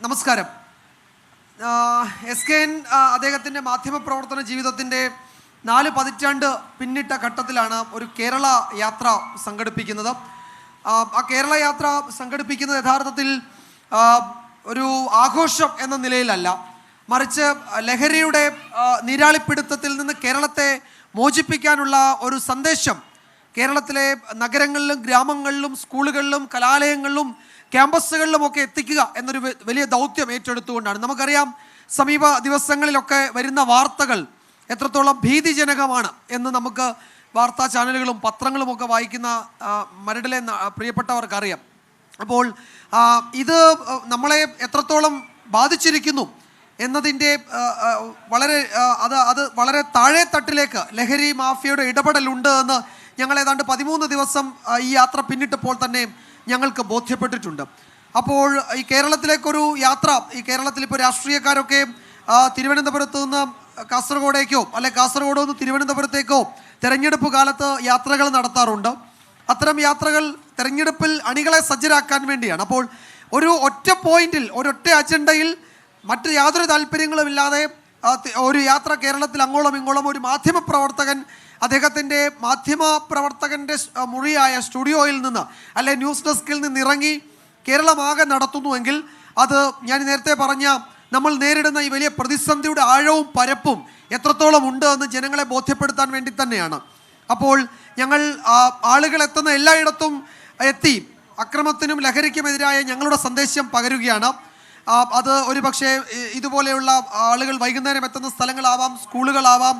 നമസ്കാരം. S K N അദ്ദേഹത്തിന്റെ മാധ്യമപ്രവർത്തന ജീവിതത്തിന്റെ നാല് പതിറ്റാണ്ട് പിന്നിട്ട ഘട്ടത്തിലാണ് ഒരു കേരള യാത്ര സംഘടിപ്പിക്കുന്നത്. ആ, കേരള യാത്ര സംഘടിപ്പിക്കുന്നത് യഥാർത്ഥത്തിൽ ഒരു ആഘോഷം എന്ന നിലയിലല്ല. മറിച്ച് ലഹരിയുടെ നീരാളിപ്പിടുത്തത്തിൽ നിന്ന് കേരളത്തെ മോചിപ്പിക്കാനുള്ള ഒരു സന്ദേശം കേരളത്തിലെ നഗരങ്ങളിലും ഗ്രാമങ്ങളിലും സ്കൂളുകളിലും കലാലയങ്ങളിലും ക്യാമ്പസുകളിലും ഒക്കെ എത്തിക്കുക എന്നൊരു വലിയ ദൗത്യം ഏറ്റെടുത്തുകൊണ്ടാണ്. നമുക്കറിയാം സമീപ ദിവസങ്ങളിലൊക്കെ വരുന്ന വാർത്തകൾ എത്രത്തോളം ഭീതിജനകമാണ് എന്ന് നമുക്ക് വാർത്താ ചാനലുകളും പത്രങ്ങളും ഒക്കെ വായിക്കുന്ന മരടിലെ പ്രിയപ്പെട്ടവർക്കറിയാം. അപ്പോൾ ഇത് നമ്മളെ എത്രത്തോളം ബാധിച്ചിരിക്കുന്നു എന്നതിന്റെ വളരെ അത് അത് വളരെ താഴെ തട്ടിലേക്ക് ലഹരി മാഫിയയുടെ ഇടപെടലുണ്ട് എന്ന് ഞങ്ങൾ ഏതാണ്ട് പതിമൂന്ന് ദിവസം ഈ യാത്ര പിന്നിട്ടപ്പോൾ തന്നെ ഞങ്ങൾക്ക് ബോധ്യപ്പെട്ടിട്ടുണ്ട്. അപ്പോൾ ഈ കേരളത്തിലേക്കൊരു യാത്ര ഈ കേരളത്തിൽ ഇപ്പോൾ രാഷ്ട്രീയക്കാരൊക്കെ തിരുവനന്തപുരത്ത് നിന്ന് കാസർഗോഡേക്കോ അല്ലെ കാസർഗോഡ് നിന്ന് തിരുവനന്തപുരത്തേക്കോ തെരഞ്ഞെടുപ്പ് കാലത്ത് യാത്രകൾ നടത്താറുണ്ട്. അത്തരം യാത്രകൾ തെരഞ്ഞെടുപ്പിൽ അണികളെ സജ്ജരാക്കാൻ വേണ്ടിയാണ്. അപ്പോൾ ഒരു ഒറ്റ പോയിന്റിൽ ഒരൊറ്റ അജണ്ടയിൽ മറ്റ് യാതൊരു താല്പര്യങ്ങളുമില്ലാതെ ഒരു യാത്ര കേരളത്തിൽ അങ്ങോളം ഇങ്ങോളം ഒരു മാധ്യമ പ്രവർത്തകൻ അദ്ദേഹത്തിന്റെ മാധ്യമ പ്രവർത്തകന്റെ മുറിയായ സ്റ്റുഡിയോയിൽ നിന്ന് അല്ലെ ന്യൂസ് ഡെസ്കിൽ നിന്ന് ഇറങ്ങി കേരളമാകെ നടത്തുന്നുവെങ്കിൽ അത് ഞാൻ നേരത്തെ പറഞ്ഞ നമ്മൾ നേരിടുന്ന ഈ വലിയ പ്രതിസന്ധിയുടെ ആഴവും പരപ്പും എത്രത്തോളം ഉണ്ട് എന്ന് ജനങ്ങളെ ബോധ്യപ്പെടുത്താൻ വേണ്ടി തന്നെയാണ്. അപ്പോൾ ഞങ്ങൾ ആളുകൾ എത്തുന്ന എല്ലായിടത്തും എത്തി അക്രമത്തിനും ലഹരിക്കുമെതിരായ ഞങ്ങളുടെ സന്ദേശം പകരുകയാണ്. അത് ഒരു പക്ഷേ ഇതുപോലെയുള്ള ആളുകൾ വൈകുന്നേരം എത്തുന്ന സ്ഥലങ്ങളാവാം സ്കൂളുകളാവാം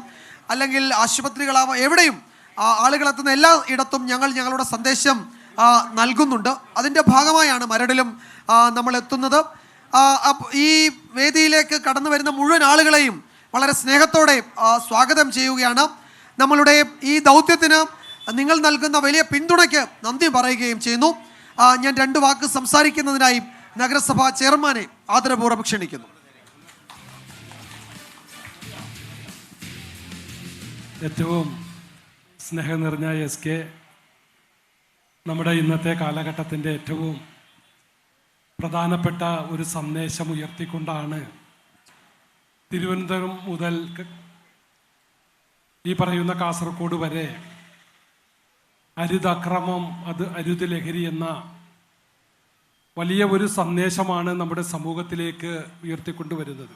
അല്ലെങ്കിൽ ആശുപത്രികളാവാം എവിടെയും ആ, ആളുകൾ എത്തുന്ന എല്ലാ ഇടത്തും ഞങ്ങൾ ഞങ്ങളുടെ സന്ദേശം നൽകുന്നുണ്ട്. അതിന്റെ ഭാഗമായാണ് മരടിലും നമ്മൾ എത്തുന്നത്. ഈ വേദിയിലേക്ക് കടന്നു വരുന്ന മുഴുവൻ ആളുകളെയും വളരെ സ്നേഹത്തോടെ സ്വാഗതം ചെയ്യുകയാണ്. നമ്മളുടെ ഈ ദൗത്യത്തിന് നിങ്ങൾ നൽകുന്ന വലിയ പിന്തുണയ്ക്ക് നന്ദി പറയുകയും ചെയ്യുന്നു. ഞാൻ രണ്ട് വാക്ക് സംസാരിക്കുന്നതിനായി നഗരസഭാ ചെയർമാനെ ആദരപൂർവം ക്ഷണിക്കുന്നു. ഏറ്റവും സ്നേഹം നിറഞ്ഞ എസ് കെ നമ്മുടെ ഇന്നത്തെ കാലഘട്ടത്തിന്റെ ഏറ്റവും പ്രധാനപ്പെട്ട ഒരു സന്ദേശം ഉയർത്തിക്കൊണ്ടാണ് തിരുവനന്തപുരം മുതൽ ഈ പറയുന്ന കാസർഗോഡ് വരെ അരുതക്രമം അത് അരുത് ലഹരി എന്ന വലിയ ഒരു സന്ദേശമാണ് നമ്മുടെ സമൂഹത്തിലേക്ക് ഉയർത്തിക്കൊണ്ടുവരുന്നത്.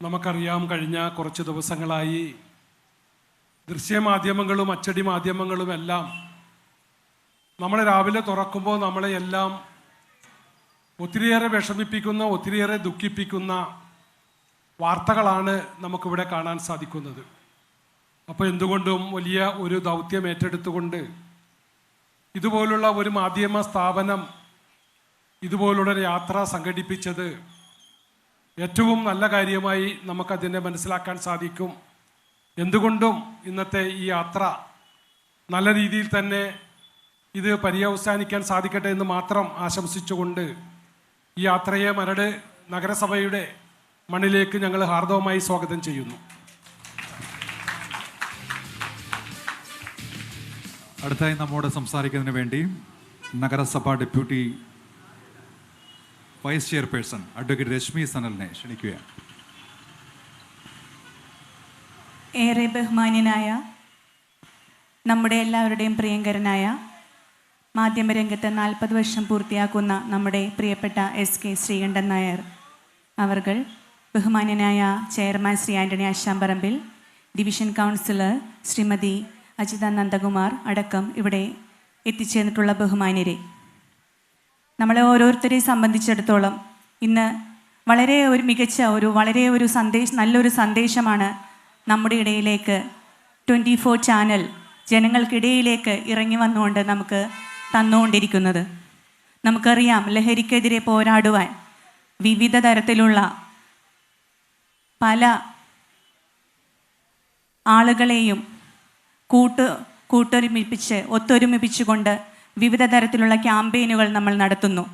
നമുക്കറിയാം കഴിഞ്ഞ കുറച്ച് ദിവസങ്ങളായി ദൃശ്യമാധ്യമങ്ങളും അച്ചടി മാധ്യമങ്ങളും എല്ലാം നമ്മളെ രാവിലെ തുറക്കുമ്പോൾ നമ്മളെ എല്ലാം ഒത്തിരിയേറെ വിഷമിപ്പിക്കുന്ന ഒത്തിരിയേറെ ദുഃഖിപ്പിക്കുന്ന വാർത്തകളാണ് നമുക്കിവിടെ കാണാൻ സാധിക്കുന്നത്. അപ്പോൾ എന്തുകൊണ്ടും വലിയ ഒരു ദൗത്യം ഏറ്റെടുത്തുകൊണ്ട് ഇതുപോലുള്ള ഒരു മാധ്യമ സ്ഥാപനം ഇതുപോലുള്ളൊരു യാത്ര സംഘടിപ്പിച്ചത് ഏറ്റവും നല്ല കാര്യമായി നമുക്കതിനെ മനസ്സിലാക്കാൻ സാധിക്കും. എന്തുകൊണ്ടും ഇന്നത്തെ ഈ യാത്ര നല്ല രീതിയിൽ തന്നെ ഇത് പര്യവസാനിക്കാൻ സാധിക്കട്ടെ എന്ന് മാത്രം ആശംസിച്ചുകൊണ്ട് ഈ യാത്രയെ മരട് നഗരസഭയുടെ മണ്ണിലേക്ക് ഞങ്ങൾ ഹാർദവമായി സ്വാഗതം ചെയ്യുന്നു. അടുത്തായി നമ്മോട് സംസാരിക്കുന്നതിന് വേണ്ടി നഗരസഭ deputy vice chairperson advocate Rashmi സനലിനെ ക്ഷണിക്കുകയാണ്. ഏറെ ബഹുമാന്യനായ നമ്മുടെ എല്ലാവരുടെയും പ്രിയങ്കരനായ മാധ്യമരംഗത്ത് നാൽപ്പത് വർഷം പൂർത്തിയാക്കുന്ന നമ്മുടെ പ്രിയപ്പെട്ട എസ് കെ ശ്രീകണ്ഠൻ നായർ അവർകൾ ബഹുമാന്യനായ chairman Shri Antony Ashamparambil division councillor Shrimati Ajitha Nandakumar അടക്കം ഇവിടെ എത്തിച്ചേർന്നിട്ടുള്ള ബഹുമാന്യരെ. നമ്മളെ ഓരോരുത്തരെ സംബന്ധിച്ചിടത്തോളം ഇന്ന് വളരെ ഒരു മികച്ച ഒരു വളരെ ഒരു സന്ദേശം നല്ലൊരു സന്ദേശമാണ് നമ്മുടെ ഇടയിലേക്ക് ട്വന്റി ഫോർ ചാനൽ ജനങ്ങൾക്കിടയിലേക്ക് ഇറങ്ങി വന്നുകൊണ്ട് നമുക്ക് തന്നുകൊണ്ടിരിക്കുന്നത്. നമുക്കറിയാം ലഹരിക്കെതിരെ പോരാടുവാൻ വിവിധ തരത്തിലുള്ള പല ആളുകളെയും കൂട്ട് കൂട്ടൊരുമിപ്പിച്ച് ഒത്തൊരുമിപ്പിച്ചുകൊണ്ട് വിവിധ തരത്തിലുള്ള ക്യാമ്പയിനുകൾ നമ്മൾ നടത്തുന്നു.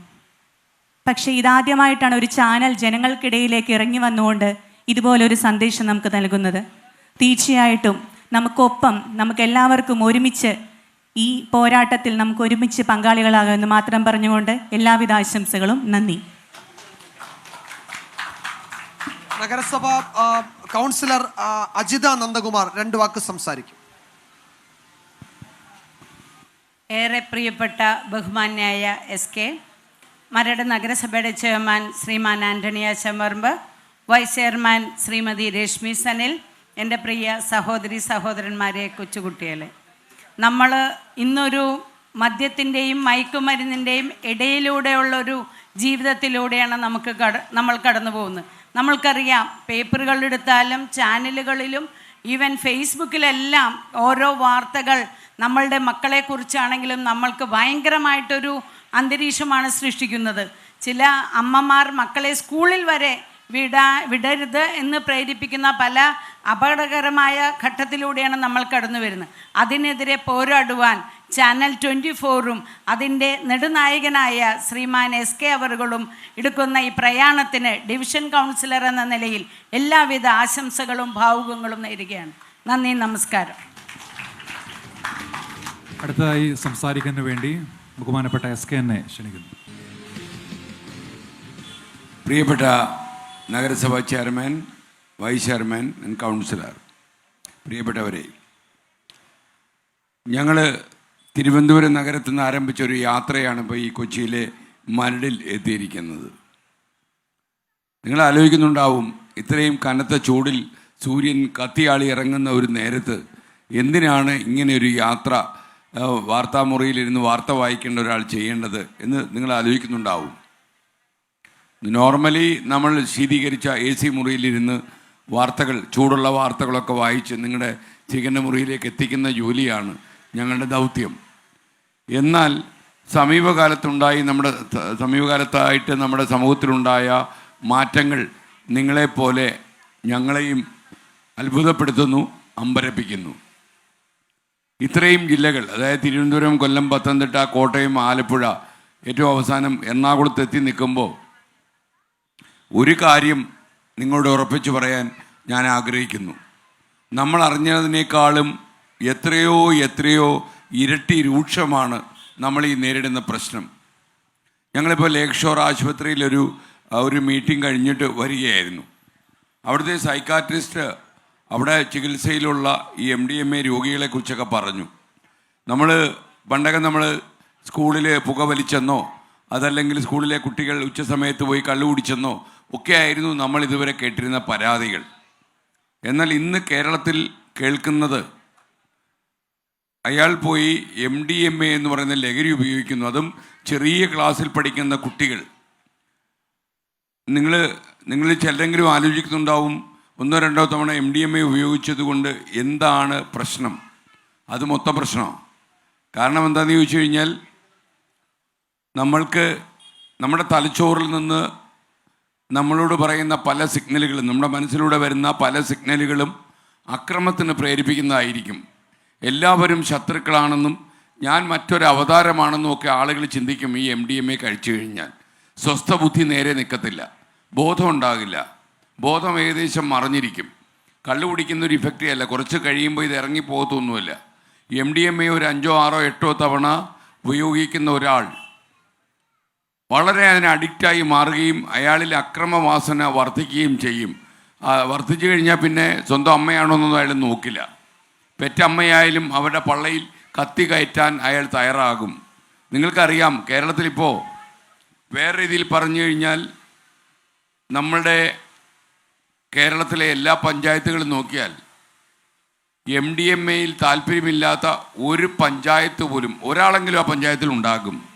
പക്ഷേ ഇതാദ്യമായിട്ടാണ് ഒരു ചാനൽ ജനങ്ങൾക്കിടയിലേക്ക് ഇറങ്ങി വന്നുകൊണ്ട് ഇതുപോലൊരു സന്ദേശം നമുക്ക് നൽകുന്നത്. തീർച്ചയായിട്ടും നമുക്കൊപ്പം നമുക്ക് എല്ലാവർക്കും ഒരുമിച്ച് ഈ പോരാട്ടത്തിൽ നമുക്ക് ഒരുമിച്ച് പങ്കാളികളാകുമെന്ന് മാത്രം പറഞ്ഞുകൊണ്ട് എല്ലാവിധ ആശംസകളും നന്ദി. നഗരസഭ കൗൺസിലർ അജിത നന്ദകുമാർ രണ്ട് വാക്ക് സംസാരിക്കും. ഏറെ പ്രിയപ്പെട്ട ബഹുമാന്യായ എസ് കെ മരട് നഗരസഭയുടെ ചെയർമാൻ ശ്രീമാൻ ആന്റണി ചെമ്മർമ്പ് വൈസ് ചെയർമാൻ ശ്രീമതി രശ്മി സനിൽ എന്റെ പ്രിയ സഹോദരി സഹോദരന്മാരെ കൊച്ചുകുട്ടികളെ. നമ്മൾ ഇന്നൊരു മദ്യത്തിന്റെയും മയക്കുമരുന്നിന്റെയും ഇടയിലൂടെയുള്ളൊരു ജീവിതത്തിലൂടെയാണ് നമുക്ക് കട നമ്മൾ കടന്നു പോകുന്നത്. നമ്മൾക്കറിയാം പേപ്പറുകളെടുത്താലും ചാനലുകളിലും ഈവൻ ഫേസ്ബുക്കിലെല്ലാം ഓരോ വാർത്തകൾ നമ്മളുടെ മക്കളെക്കുറിച്ചാണെങ്കിലും നമ്മൾക്ക് ഭയങ്കരമായിട്ടൊരു അന്തരീക്ഷമാണ് സൃഷ്ടിക്കുന്നത്. ചില അമ്മമാർ മക്കളെ സ്കൂളിൽ വരെ വിടാ വിടരുത് എന്ന് പ്രേരിപ്പിക്കുന്ന പല അപകടകരമായ ഘട്ടത്തിലൂടെയാണ് നമ്മൾ കടന്നു വരുന്നത്. അതിനെതിരെ പോരാടുവാൻ ചാനൽ ട്വന്റി ഫോറും അതിന്റെ നെടുനായകനായ ശ്രീമാൻ എസ് കെ അവറുകളും എടുക്കുന്ന ഈ പ്രയാണത്തിന് ഡിവിഷൻ കൗൺസിലർ എന്ന നിലയിൽ എല്ലാവിധ ആശംസകളും ഭാവുകങ്ങളും നേരുകയാണ്. നന്ദി നമസ്കാരം. അടുത്തതായി സംസാരിക്കുന്നതിന് വേണ്ടി ബഹുമാനപ്പെട്ട എസ് കെ എന്നെ ക്ഷണിക്കുന്നു. പ്രിയപ്പെട്ട നഗരസഭാ chairman vice chairman and councillor പ്രിയപ്പെട്ടവരെ ഞങ്ങൾ തിരുവനന്തപുരം നഗരത്തിൽ നിന്ന് ആരംഭിച്ച ഒരു യാത്രയാണ് ഇപ്പോൾ ഈ കൊച്ചിയിലെ മരടിൽ എത്തിയിരിക്കുന്നത്. നിങ്ങൾ ആലോചിക്കുന്നുണ്ടാവും ഇത്രയും കനത്ത ചൂടിൽ സൂര്യൻ കത്തിയാളി ഇറങ്ങുന്ന ഒരു നേരത്ത് എന്തിനാണ് ഇങ്ങനെ ഒരു യാത്ര വാർത്താമുറിയിലിരുന്ന് വാർത്ത വായിക്കേണ്ട ഒരാൾ ചെയ്യേണ്ടത് എന്ന് നിങ്ങൾ ആലോചിക്കുന്നുണ്ടാവും. നോർമലി നമ്മൾ ശീതീകരിച്ച എ സി മുറിയിലിരുന്ന് വാർത്തകൾ ചൂടുള്ള വാർത്തകളൊക്കെ വായിച്ച് നിങ്ങളുടെ ചികന്റെ മുറിയിലേക്ക് എത്തിക്കുന്ന ജോലിയാണ് ഞങ്ങളുടെ ദൗത്യം. എന്നാൽ സമീപകാലത്തുണ്ടായി നമ്മുടെ സമീപകാലത്തായിട്ട് നമ്മുടെ സമൂഹത്തിലുണ്ടായ മാറ്റങ്ങൾ നിങ്ങളെപ്പോലെ ഞങ്ങളെയും അത്ഭുതപ്പെടുത്തുന്നു അമ്പരപ്പിക്കുന്നു. ഇത്രയും ജില്ലകൾ അതായത് തിരുവനന്തപുരം കൊല്ലം പത്തനംതിട്ട കോട്ടയം ആലപ്പുഴ ഏറ്റവും അവസാനം എറണാകുളത്ത് എത്തി നിൽക്കുമ്പോൾ ഒരു കാര്യം നിങ്ങളോട് ഉറപ്പിച്ചു പറയാൻ ഞാൻ ആഗ്രഹിക്കുന്നു. നമ്മൾ അറിഞ്ഞതിനേക്കാളും എത്രയോ എത്രയോ ഇരട്ടി രൂക്ഷമാണ് നമ്മൾ ഈ നേരിടുന്ന പ്രശ്നം. ഞങ്ങളിപ്പോൾ ലേക്ക് ഷോർ ആശുപത്രിയിലൊരു ഒരു മീറ്റിംഗ് കഴിഞ്ഞിട്ട് വരികയായിരുന്നു. അവിടുത്തെ സൈക്കാട്രിസ്റ്റ് അവിടെ ചികിത്സയിലുള്ള ഈ എം ഡി എം എ രോഗികളെക്കുറിച്ചൊക്കെ പറഞ്ഞു. നമ്മൾ പണ്ടൊക്കെ നമ്മൾ സ്കൂളിൽ പുക വലിച്ചെന്നോ അതല്ലെങ്കിൽ സ്കൂളിലെ കുട്ടികൾ ഉച്ച സമയത്ത് പോയി കള്ളു കുടിച്ചെന്നോ ഒക്കെ ആയിരുന്നു നമ്മൾ ഇതുവരെ കേട്ടിരുന്ന പരാതികൾ. എന്നാൽ ഇന്ന് കേരളത്തിൽ കേൾക്കുന്നത് അയാൾ പോയി എം ഡി എം എ എന്ന് പറയുന്ന ലഹരി ഉപയോഗിക്കുന്നു. അതും ചെറിയ ക്ലാസ്സിൽ പഠിക്കുന്ന കുട്ടികൾ. നിങ്ങൾ നിങ്ങൾ ചിലരെങ്കിലും ആലോചിക്കുന്നുണ്ടാവും ഒന്നോ രണ്ടോ തവണ എം ഡി എം എ ഉപയോഗിച്ചത് കൊണ്ട് എന്താണ് പ്രശ്നം? അത് മൊത്തം പ്രശ്നമാണ് കാരണം എന്താണെന്ന് ചോദിച്ചു കഴിഞ്ഞാൽ നമ്മൾക്ക് നമ്മുടെ തലച്ചോറിൽ നിന്ന് നമ്മളോട് പറയുന്ന പല സിഗ്നലുകളും നമ്മുടെ മനസ്സിലൂടെ വരുന്ന പല സിഗ്നലുകളും അക്രമത്തിന് പ്രേരിപ്പിക്കുന്നതായിരിക്കും. എല്ലാവരും ശത്രുക്കളാണെന്നും ഞാൻ മറ്റൊരു അവതാരമാണെന്നും ഒക്കെ ആളുകൾ ചിന്തിക്കും ഈ എം ഡി എം എ കഴിച്ചു കഴിഞ്ഞാൽ. സ്വസ്ഥ ബുദ്ധി നേരെ നിൽക്കത്തില്ല. ബോധം ഉണ്ടാകില്ല. ബോധം ഏകദേശം മറിഞ്ഞിരിക്കും. കള്ളു കുടിക്കുന്ന ഒരു ഇഫക്റ്റ് അല്ല. കുറച്ച് കഴിയുമ്പോൾ ഇത് ഇറങ്ങിപ്പോകത്തൊന്നുമില്ല എം ഡി എം എ ഒരു അഞ്ചോ ആറോ എട്ടോ തവണ ഉപയോഗിക്കുന്ന ഒരാൾ വളരെ അതിന് അഡിക്റ്റായി മാറുകയും അയാളിൽ അക്രമവാസന വർദ്ധിക്കുകയും ചെയ്യും. വർദ്ധിച്ചു കഴിഞ്ഞാൽ പിന്നെ സ്വന്തം അമ്മയാണോന്നൊന്നും അയാൾ നോക്കില്ല. പെറ്റമ്മയായാലും അവരുടെ പള്ളയിൽ കത്തി കയറ്റാൻ അയാൾ തയ്യാറാകും. നിങ്ങൾക്കറിയാം കേരളത്തിലിപ്പോൾ വേറെ രീതിയിൽ പറഞ്ഞു കഴിഞ്ഞാൽ നമ്മളുടെ കേരളത്തിലെ എല്ലാ പഞ്ചായത്തുകളും നോക്കിയാൽ എം ഡി എം എയിൽ താല്പര്യമില്ലാത്ത ഒരു പഞ്ചായത്ത് പോലും ഒരാളെങ്കിലും ആ പഞ്ചായത്തിൽ ഉണ്ടാകും.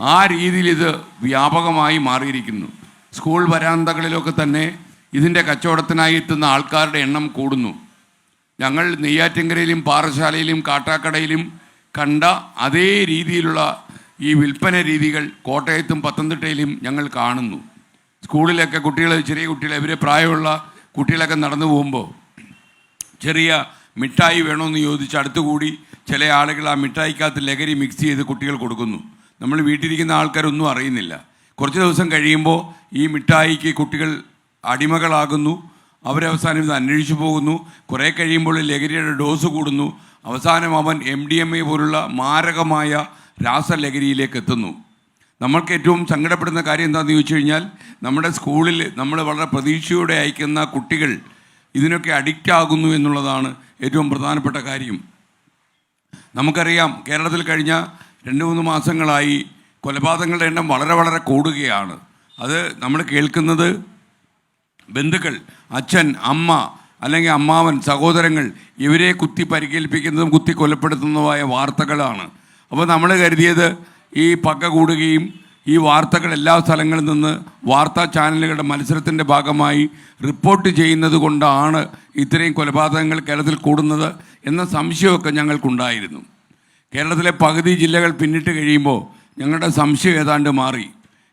ആ രീതിയിൽ ഇത് വ്യാപകമായി മാറിയിരിക്കുന്നു. സ്കൂൾ വരാന്തകളിലൊക്കെ തന്നെ ഇതിന്റെ കച്ചവടത്തിനായി എത്തുന്ന ആൾക്കാരുടെ എണ്ണം കൂടുന്നു. ഞങ്ങൾ നെയ്യാറ്റിൻകരയിലും പാറശാലയിലും കാട്ടാക്കടയിലും കണ്ട അതേ രീതിയിലുള്ള ഈ വിൽപ്പന രീതികൾ കോട്ടയത്തും പത്തനംതിട്ടയിലും ഞങ്ങൾ കാണുന്നു. സ്കൂളിലൊക്കെ കുട്ടികൾ ചെറിയ കുട്ടികൾ ഇവരെ പ്രായമുള്ള കുട്ടികളൊക്കെ നടന്നു പോകുമ്പോൾ ചെറിയ മിഠായി വേണമെന്ന് ചോദിച്ച് അടുത്തുകൂടി ചില ആളുകൾ ആ മിഠായിക്കകത്ത് ലഹരി മിക്സ് ചെയ്ത് കുട്ടികൾ കൊടുക്കുന്നു. നമ്മൾ വീട്ടിലിരിക്കുന്ന ആൾക്കാരൊന്നും അറിയുന്നില്ല. കുറച്ച് ദിവസം കഴിയുമ്പോൾ ഈ മിഠായിക്ക് കുട്ടികൾ അടിമകളാകുന്നു. അവരവസാനം ഇത് അന്വേഷിച്ചു പോകുന്നു. കുറേ കഴിയുമ്പോൾ ലഹരിയുടെ ഡോസ് കൂടുന്നു. അവസാനം അവൻ എം ഡി എം എ പോലുള്ള മാരകമായ രാസലഹരിയിലേക്ക് എത്തുന്നു. നമ്മൾക്ക് ഏറ്റവും സങ്കടപ്പെടുന്ന കാര്യം എന്താണെന്ന് ചോദിച്ചു കഴിഞ്ഞാൽ നമ്മുടെ സ്കൂളിൽ നമ്മൾ വളരെ പ്രതീക്ഷയോടെ അയക്കുന്ന കുട്ടികൾ ഇതിനൊക്കെ അഡിക്റ്റ് ആകുന്നു എന്നുള്ളതാണ് ഏറ്റവും പ്രധാനപ്പെട്ട കാര്യം. നമുക്കറിയാം കേരളത്തിൽ കഴിഞ്ഞ രണ്ട് മൂന്ന് മാസങ്ങളായി കൊലപാതകങ്ങളുടെ എണ്ണം വളരെ വളരെ കൂടുകയാണ്. അത് നമ്മൾ കേൾക്കുന്നത് ബന്ധുക്കൾ അച്ഛൻ അമ്മ അല്ലെങ്കിൽ അമ്മാവൻ സഹോദരങ്ങൾ ഇവരെ കുത്തി പരിക്കേൽപ്പിക്കുന്നതും കുത്തി കൊലപ്പെടുത്തുന്നതുമായ വാർത്തകളാണ്. അപ്പോൾ നമ്മൾ കരുതിയത് ഈ പക കൂടുകയും ഈ വാർത്തകൾ എല്ലാ സ്ഥലങ്ങളിൽ നിന്ന് വാർത്താ ചാനലുകളുടെ മത്സരത്തിന്റെ ഭാഗമായി റിപ്പോർട്ട് ചെയ്യുന്നത് കൊണ്ടാണ് ഇത്രയും കൊലപാതകങ്ങൾ കേരളത്തിൽ കൂടുന്നത് എന്ന സംശയമൊക്കെ ഞങ്ങൾക്കുണ്ടായിരുന്നു. കേരളത്തിലെ പകുതി ജില്ലകൾ പിന്നിട്ട് കഴിയുമ്പോൾ ഞങ്ങളുടെ സംശയം ഏതാണ്ട് മാറി.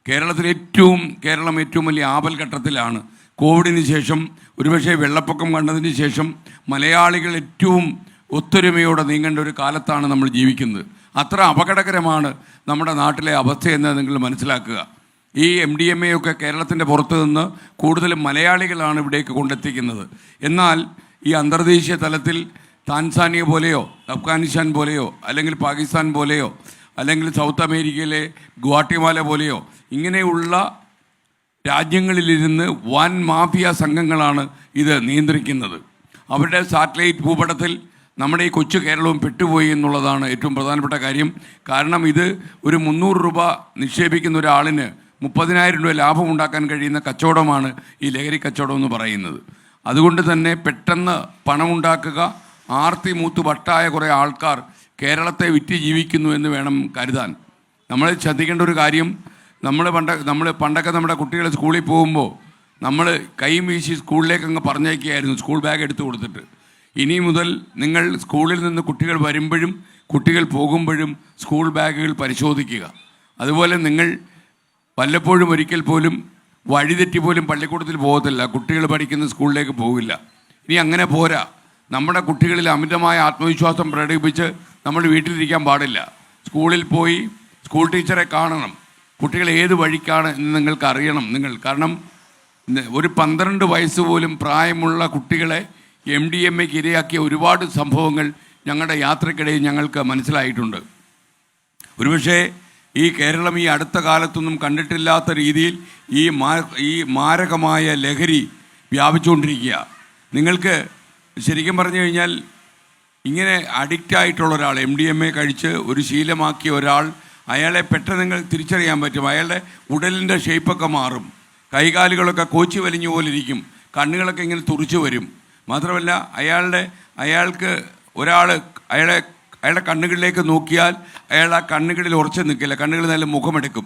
കേരളത്തിൽ ഏറ്റവും കേരളം ഏറ്റവും വലിയ ആപൽഘട്ടത്തിലാണ് കോവിഡിന് ശേഷം ഒരുപക്ഷെ വെള്ളപ്പൊക്കം കണ്ടതിന് ശേഷം മലയാളികൾ ഏറ്റവും ഒത്തൊരുമയോടെ നീങ്ങേണ്ട ഒരു കാലത്താണ് നമ്മൾ ജീവിക്കുന്നത്. അത്ര അപകടകരമാണ് നമ്മുടെ നാട്ടിലെ അവസ്ഥയെന്ന് നിങ്ങൾ മനസ്സിലാക്കുക. ഈ എം ഡി എം എ ഒക്കെ കേരളത്തിന്റെ പുറത്തു നിന്ന് കൂടുതലും മലയാളികളാണ് ഇവിടേക്ക് കൊണ്ടെത്തിക്കുന്നത്. എന്നാൽ ഈ അന്തർദേശീയ തലത്തിൽ താൻസാനിയ പോലെയോ അഫ്ഗാനിസ്ഥാൻ പോലെയോ അല്ലെങ്കിൽ പാകിസ്ഥാൻ പോലെയോ അല്ലെങ്കിൽ സൗത്ത് അമേരിക്കയിലെ ഗുവാട്ടിമാല പോലെയോ ഇങ്ങനെയുള്ള രാജ്യങ്ങളിലിരുന്ന് വൻ മാഫിയ സംഘങ്ങളാണ് ഇത് നിയന്ത്രിക്കുന്നത്. അവരുടെ സാറ്റലൈറ്റ് ഭൂപടത്തിൽ നമ്മുടെ ഈ കൊച്ചു കേരളവും പെട്ടുപോയി എന്നുള്ളതാണ് ഏറ്റവും പ്രധാനപ്പെട്ട കാര്യം. കാരണം ഇത് ഒരു മുന്നൂറ് രൂപ നിക്ഷേപിക്കുന്ന ഒരാളിന് മുപ്പതിനായിരം രൂപ ലാഭം ഉണ്ടാക്കാൻ കഴിയുന്ന കച്ചവടമാണ് ഈ ലഹരി കച്ചവടം എന്ന് പറയുന്നത്. അതുകൊണ്ട് തന്നെ പെട്ടെന്ന് പണമുണ്ടാക്കുക ആർത്തി മൂത്ത് വട്ടായ കുറേ ആൾക്കാർ കേരളത്തെ വിറ്റ് ജീവിക്കുന്നു എന്ന് വേണം കരുതാൻ. നമ്മൾ ശ്രദ്ധിക്കേണ്ട ഒരു കാര്യം നമ്മൾ പണ്ട നമ്മൾ പണ്ടൊക്കെ നമ്മുടെ കുട്ടികൾ സ്കൂളിൽ പോകുമ്പോൾ നമ്മൾ കൈയും വീശി സ്കൂളിലേക്ക് അങ്ങ് പറഞ്ഞേക്കുകയായിരുന്നു സ്കൂൾ ബാഗ് എടുത്തു കൊടുത്തിട്ട്. ഇനി മുതൽ നിങ്ങൾ സ്കൂളിൽ നിന്ന് കുട്ടികൾ വരുമ്പോഴും കുട്ടികൾ പോകുമ്പോഴും സ്കൂൾ ബാഗുകൾ പരിശോധിക്കുക. അതുപോലെ നിങ്ങൾ വല്ലപ്പോഴും ഒരിക്കൽ പോലും വഴിതെറ്റി പോലും പള്ളിക്കൂടത്തിൽ പോകത്തില്ല കുട്ടികൾ പഠിക്കുന്ന സ്കൂളിലേക്ക് പോകില്ല. ഇനി അങ്ങനെ പോരാ. നമ്മുടെ കുട്ടികളിൽ അമിതമായ ആത്മവിശ്വാസം പ്രകടിപ്പിച്ച് നമ്മൾ വീട്ടിലിരിക്കാൻ പാടില്ല. സ്കൂളിൽ പോയി സ്കൂൾ ടീച്ചറെ കാണണം. കുട്ടികൾ ഏത് വഴിക്കാണ് എന്ന് നിങ്ങൾക്ക് അറിയണം നിങ്ങൾ. കാരണം ഒരു പന്ത്രണ്ട് വയസ്സ് പോലും പ്രായമുള്ള കുട്ടികളെ എം ഡി എം എക്ക് ഇരയാക്കിയ ഒരുപാട് സംഭവങ്ങൾ ഞങ്ങളുടെ യാത്രക്കിടയിൽ ഞങ്ങൾക്ക് മനസ്സിലായിട്ടുണ്ട്. ഒരുപക്ഷെ ഈ കേരളം ഈ അടുത്ത കാലത്തൊന്നും കണ്ടിട്ടില്ലാത്ത രീതിയിൽ ഈ മാ ഈ മാരകമായ ലഹരി വ്യാപിച്ചുകൊണ്ടിരിക്കുക. നിങ്ങൾക്ക് ശരിക്കും പറഞ്ഞു കഴിഞ്ഞാൽ ഇങ്ങനെ അഡിക്റ്റ് ആയിട്ടുള്ള ഒരാൾ എം ഡി എം എ കഴിച്ച് ഒരു ശീലമാക്കിയ ഒരാൾ അയാളെ പെട്ടെന്ന് നിങ്ങൾ തിരിച്ചറിയാൻ പറ്റും. അയാളുടെ ഉടലിന്റെ ഷേപ്പൊക്കെ മാറും. കൈകാലുകളൊക്കെ കോച്ചി വലിഞ്ഞു പോലെ ഇരിക്കും കണ്ണുകളൊക്കെ ഇങ്ങനെ തുറിച്ചു വരും. മാത്രമല്ല അയാളുടെ അയാൾക്ക് ഒരാൾ അയാളെ അയാളുടെ കണ്ണുകളിലേക്ക് നോക്കിയാൽ അയാൾ ആ കണ്ണുകളിൽ ഉറച്ചു നിൽക്കില്ല. കണ്ണുകളിൽ നല്ല മുഖമെടുക്കും.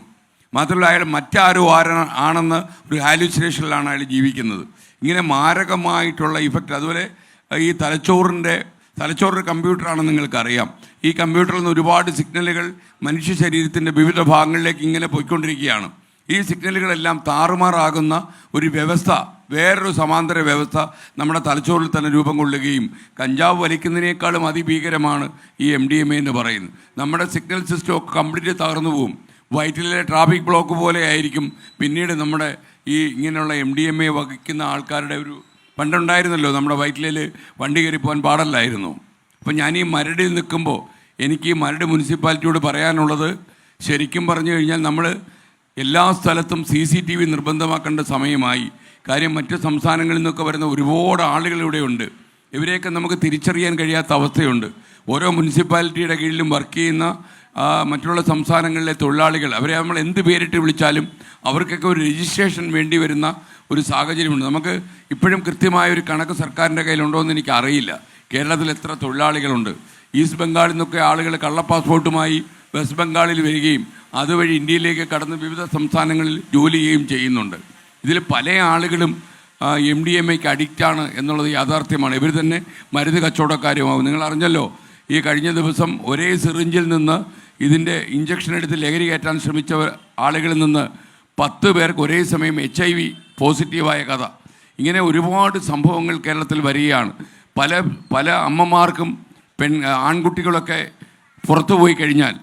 മാത്രമല്ല അയാൾ മറ്റാരോ ആര ആണെന്ന് ഒരു ഹാലുസിനേഷനിലാണ് അയാൾ ജീവിക്കുന്നത്. ഇങ്ങനെ മാരകമായിട്ടുള്ള ഇഫക്റ്റ് അതുപോലെ ഈ തലച്ചോറിന്റെ തലച്ചോറ് കമ്പ്യൂട്ടറാണെന്ന് നിങ്ങൾക്കറിയാം. ഈ കമ്പ്യൂട്ടറിൽ നിന്ന് ഒരുപാട് സിഗ്നലുകൾ മനുഷ്യ ശരീരത്തിന്റെ വിവിധ ഭാഗങ്ങളിലേക്ക് ഇങ്ങനെ പോയിക്കൊണ്ടിരിക്കുകയാണ്. ഈ സിഗ്നലുകളെല്ലാം താറുമാറാകുന്ന ഒരു വ്യവസ്ഥ വേറൊരു സമാന്തര വ്യവസ്ഥ നമ്മുടെ തലച്ചോറിൽ തന്നെ രൂപം കൊള്ളുകയും കഞ്ചാവ് വലിക്കുന്നതിനേക്കാളും അതിഭീകരമാണ് ഈ എം ഡി എം എ എന്ന് പറയുന്നത്. നമ്മുടെ സിഗ്നൽ സിസ്റ്റം ഒക്കെ കംപ്ലീറ്റ് തകർന്നു പോകും വയറ്റിലെ ട്രാഫിക് ബ്ലോക്ക് പോലെ ആയിരിക്കും പിന്നീട് നമ്മുടെ ഈ ഇങ്ങനെയുള്ള എം ഡി എം എ വഹിക്കുന്ന ആൾക്കാരുടെ ഒരു പണ്ടുണ്ടായിരുന്നല്ലോ നമ്മുടെ വയറ്റിലേൽ വണ്ടി കയറി പോകാൻ പാടല്ലായിരുന്നു. അപ്പം ഞാൻ ഈ മരടിൽ നിൽക്കുമ്പോൾ എനിക്ക് ഈ മരട് മുനിസിപ്പാലിറ്റിയോട് പറയാനുള്ളത് ശരിക്കും പറഞ്ഞു കഴിഞ്ഞാൽ നമ്മൾ എല്ലാ സ്ഥലത്തും സി സി ടി വി നിർബന്ധമാക്കേണ്ട സമയമായി. കാര്യം മറ്റ് സംസ്ഥാനങ്ങളിൽ നിന്നൊക്കെ വരുന്ന ഒരുപാട് ആളുകൾ ഇവിടെയുണ്ട് ഇവരെയൊക്കെ നമുക്ക് തിരിച്ചറിയാൻ കഴിയാത്ത അവസ്ഥയുണ്ട്. ഓരോ മുനിസിപ്പാലിറ്റിയുടെ കീഴിലും വർക്ക് ചെയ്യുന്ന മറ്റുള്ള സംസ്ഥാനങ്ങളിലെ തൊഴിലാളികൾ അവരെ നമ്മൾ എന്ത് പേരിട്ട് വിളിച്ചാലും അവർക്കൊക്കെ ഒരു രജിസ്ട്രേഷൻ വേണ്ടി വരുന്ന ഒരു സാഹചര്യമുണ്ട്. നമുക്ക് ഇപ്പോഴും കൃത്യമായ ഒരു കണക്ക് സർക്കാരിന്റെ കയ്യിലുണ്ടോ എന്ന് എനിക്ക് അറിയില്ല. കേരളത്തിൽ എത്ര തൊഴിലാളികളുണ്ട്? ഈസ്റ്റ് ബംഗാളിൽ നിന്നൊക്കെ ആളുകൾ കള്ള പാസ്പോർട്ടുമായി വെസ്റ്റ് ബംഗാളിൽ വരികയും അതുവഴി ഇന്ത്യയിലേക്ക് കടന്ന് വിവിധ സംസ്ഥാനങ്ങളിൽ ജോലി ചെയ്യുകയും ചെയ്യുന്നുണ്ട്. ഇതിൽ പല ആളുകളും എം ഡി എം എക്ക് അഡിക്റ്റാണ് എന്നുള്ളത് യാഥാർത്ഥ്യമാണ്. ഇവർ തന്നെ മരുന്ന് കച്ചവടക്കാരുമാവും. നിങ്ങൾ അറിഞ്ഞല്ലോ ഈ കഴിഞ്ഞ ദിവസം ഒരേ സിറിഞ്ചിൽ നിന്ന് ഇതിന്റെ ഇഞ്ചക്ഷൻ എടുത്ത് ലഹരി കയറ്റാൻ ശ്രമിച്ച ആളുകളിൽ നിന്ന് പത്ത് പേർക്ക് ഒരേ സമയം എച്ച് ഐ വി പോസിറ്റീവായ കഥ. ഇങ്ങനെ ഒരുപാട് സംഭവങ്ങൾ കേരളത്തിൽ വരികയാണ്. പല പല അമ്മമാർക്കും പെൺ ആൺകുട്ടികളൊക്കെ പുറത്തു പോയി കഴിഞ്ഞാൽ